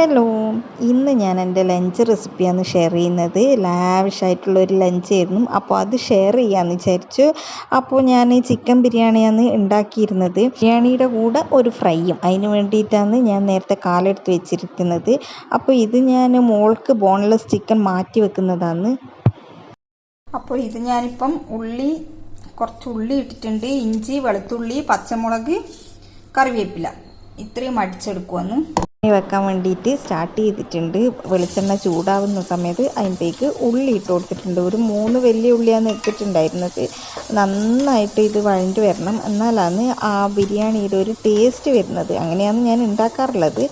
Hello ഇന്ന് ഞാൻ എന്റെ ലഞ്ച് റെസിപ്പിയാണ് ഷെയർ ചെയ്യുന്നത്. ലാവിഷായിട്ടുള്ള ഒരു ലഞ്ച് ആയിരുന്നു. അപ്പോൾ അത് ഷെയർ ചെയ്യാമെന്ന് വിചാരിച്ചു. അപ്പോൾ ഞാൻ ചിക്കൻ ബിരിയാണിയാണ് ഉണ്ടാക്കിയിരുന്നത്. ബിരിയാണിയുടെ കൂടെ ഒരു ഫ്രൈയും അതിന് വേണ്ടിയിട്ടാണ് ഞാൻ നേരത്തെ കാലെടുത്ത് വെച്ചിരിക്കുന്നത്. അപ്പോൾ ഇത് ഞാൻ മോൾക്ക് ബോൺലെസ് ചിക്കൻ മാറ്റി വെക്കുന്നതാണ്. അപ്പോൾ ഇത് ഞാനിപ്പം ഉള്ളി കുറച്ച് ഉള്ളി ഇട്ടിട്ടുണ്ട്. ഇഞ്ചി വെളുത്തുള്ളി പച്ചമുളക് കറിവേപ്പില. ഇത്രയും അടിച്ചെടുക്കുമെന്ന് വെക്കാൻ വേണ്ടിയിട്ട് സ്റ്റാർട്ട് ചെയ്തിട്ടുണ്ട്. വെളിച്ചെണ്ണ ചൂടാവുന്ന സമയത്ത് അതിന്റേക്ക് ഉള്ളി ഇട്ട് കൊടുത്തിട്ടുണ്ട്. ഒരു മൂന്ന് വലിയ ഉള്ളിയാണ് ഇട്ടിട്ടുണ്ടായിരുന്നത് നന്നായിട്ട് ഇത് വഴണ്ട് വരണം. എന്നാലാണ് ആ ബിരിയാണിയുടെ ഒരു ടേസ്റ്റ് വരുന്നത്. അങ്ങനെയാണ് ഞാൻ ഉണ്ടാക്കാറുള്ളത്.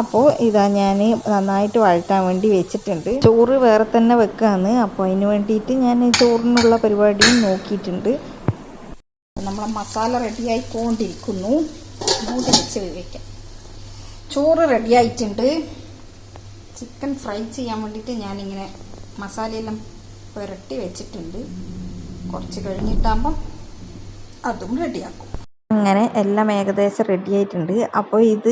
അപ്പോൾ ഇതാ ഞാൻ നന്നായിട്ട് വഴറ്റാൻ വേണ്ടി വെച്ചിട്ടുണ്ട്. ചോറ് വേറെ തന്നെ വെക്കുകയാണ് അപ്പോൾ അതിന് വേണ്ടിയിട്ട് ഞാൻ ചോറിനുള്ള പരിപാടിയും നോക്കിയിട്ടുണ്ട്. നമ്മളെ മസാല റെഡിയായിക്കൊണ്ടിരിക്കുന്നു മൂടി വെച്ച് ചോറ് റെഡിയായിട്ടുണ്ട് ചിക്കൻ ഫ്രൈ ചെയ്യാൻ വേണ്ടിയിട്ട് ഞാനിങ്ങനെ മസാലയെല്ലാം പുരട്ടി വെച്ചിട്ടുണ്ട്. കുറച്ച് കഴിഞ്ഞിട്ടാകുമ്പം അതും റെഡിയാക്കും അങ്ങനെ എല്ലാം ഏകദേശം റെഡി ആയിട്ടുണ്ട്. അപ്പോൾ ഇത്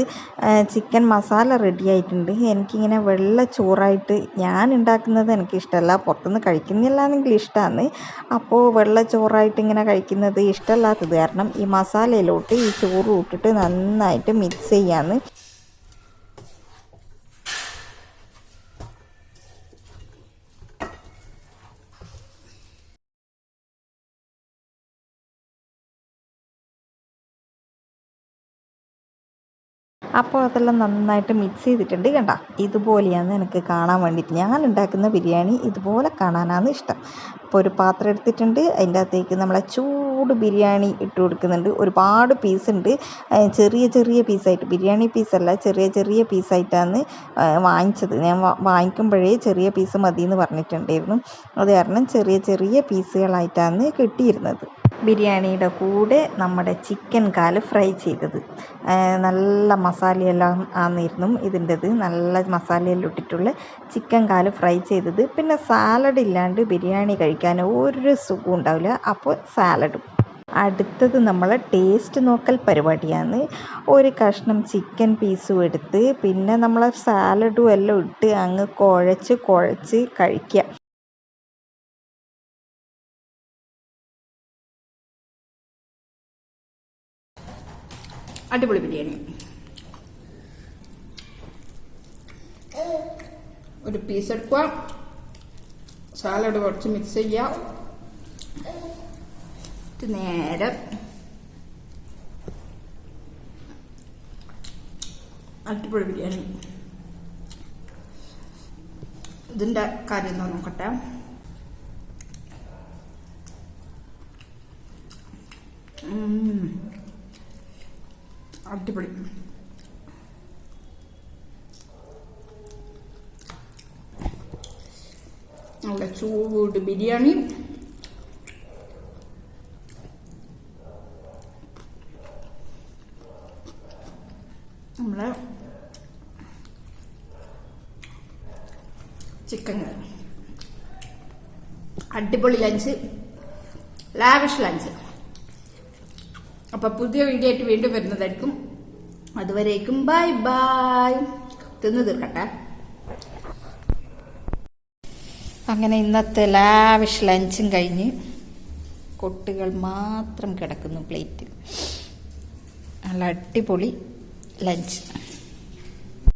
ചിക്കൻ മസാല റെഡി ആയിട്ടുണ്ട്. എനിക്കിങ്ങനെ വെള്ള ചോറായിട്ട് ഞാൻ ഉണ്ടാക്കുന്നത് എനിക്കിഷ്ടമല്ല. പുറത്തുനിന്ന് പുറത്തുനിന്ന് കഴിക്കുന്നില്ലാന്നെങ്കിൽ ഇഷ്ടമാണ് അപ്പോൾ വെള്ള ചോറായിട്ട് ഇങ്ങനെ കഴിക്കുന്നത് ഇഷ്ടമല്ലാത്തത് കാരണം ഈ മസാലയിലോട്ട് ഈ ചോറ് ഇട്ടിട്ട് നന്നായിട്ട് മിക്സ് ചെയ്യാന്ന്. അപ്പോൾ അതെല്ലാം നന്നായിട്ട് മിക്സ് ചെയ്തിട്ടുണ്ട് കണ്ട. ഇതുപോലെയാണ് എനിക്ക് കാണാൻ വേണ്ടിയിട്ട് ഞാൻ ഉണ്ടാക്കുന്ന ബിരിയാണി ഇതുപോലെ കാണാനാണ് ഇഷ്ടം. അപ്പോൾ ഒരു പാത്രം എടുത്തിട്ടുണ്ട് അതിന്റെ അകത്തേക്ക് നമ്മളെ ചൂട് ബിരിയാണി ഇട്ട് കൊടുക്കുന്നുണ്ട്. ഒരുപാട് പീസ് ഉണ്ട്. ചെറിയ ചെറിയ പീസായിട്ട് ബിരിയാണി പീസല്ല ചെറിയ ചെറിയ പീസായിട്ടാണ് വാങ്ങിച്ചത്. ഞാൻ വാങ്ങിക്കുമ്പോഴേ ചെറിയ പീസ് മതി എന്ന് പറഞ്ഞിട്ടുണ്ടായിരുന്നു. അത് കാരണം ചെറിയ ചെറിയ പീസുകളായിട്ടാണ് കിട്ടിയിരുന്നത്. ബിരിയാണിയുടെ കൂടെ നമ്മുടെ ചിക്കൻ കാൽ ഫ്രൈ ചെയ്തത്. നല്ല മസാലയെല്ലാം ആന്നിരുന്നു. ഇതിന്റെത് നല്ല മസാലയെല്ലാം ഇട്ടിട്ടുള്ള ചിക്കൻ കാൽ ഫ്രൈ ചെയ്തത്. പിന്നെ സാലഡ് ഇല്ലാണ്ട് ബിരിയാണി കഴിക്കാൻ ഒരു സുഖം ഉണ്ടാവില്ല. അപ്പോൾ സാലഡും. അടുത്തത് നമ്മൾ ടേസ്റ്റ് നോക്കൽ പരിപാടിയാണ്. ഒരു കഷ്ണം ചിക്കൻ പീസും എടുത്ത് പിന്നെ നമ്മൾ സാലഡും എല്ലാം ഇട്ട് അങ്ങ് കുഴച്ച് കുഴച്ച് കഴിക്കുക. അടിപൊളി ബിരിയാണി. ഒരു പീസ് എടുക്കുക. സാലഡ് കുറച്ച് മിക്സ് ചെയ്യാം നേരെ അടിപൊളി ബിരിയാണി. ഇതിന്റെ കാര്യം എന്താ നോക്കട്ടെ. ഉം. അടിപൊളി. നല്ല ചൂട് ബിരിയാണി. നമ്മളെ ചിക്കൻ കറി. അടിപൊളി ലഞ്ച്. Lavish lunch. അപ്പൊ പുതിയ വീഡിയോ ആയിട്ട് വീണ്ടും വരുന്നതായിരിക്കും. അതുവരേക്കും ബൈ ബൈ തിന്നു തീർക്കട്ടെ. അങ്ങനെ ഇന്നത്തെ ലാവിഷ് ലഞ്ചും കഴിഞ്ഞ് കൊട്ടുകൾ മാത്രം കിടക്കുന്നു പ്ലേറ്റിൽ നല്ല അടിപൊളി ലഞ്ച്